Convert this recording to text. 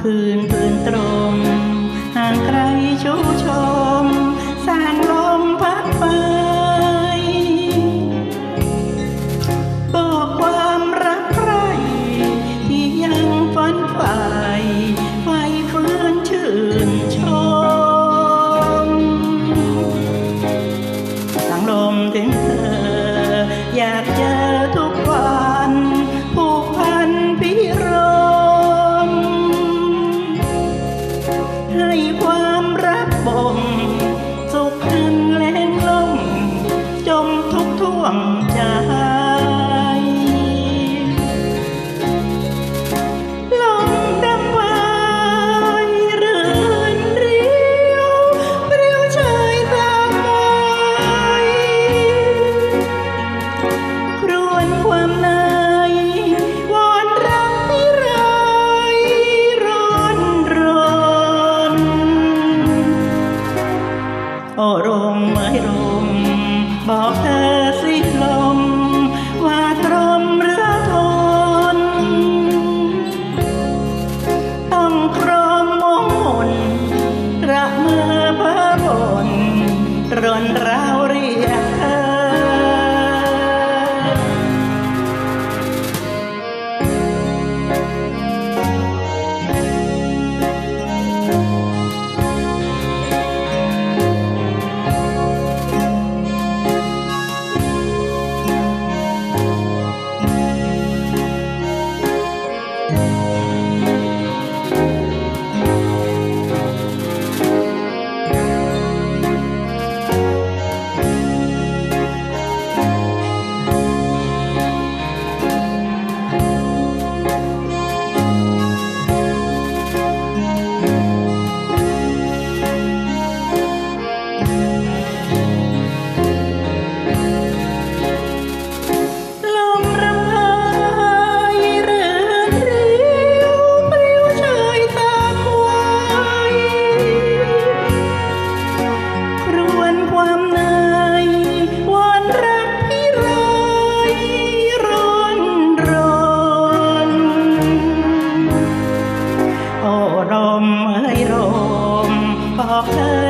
คืนปืนตรงห่างไกลชูชม สางลมพัดไปบอกความรักใครที่ยังฝันฝ่า บอกเธอสิลม ว่าตรมหรือทน ต้องครองมองมนระเมื่อพระบนรนร รมเอ้ยรมบอกเธอ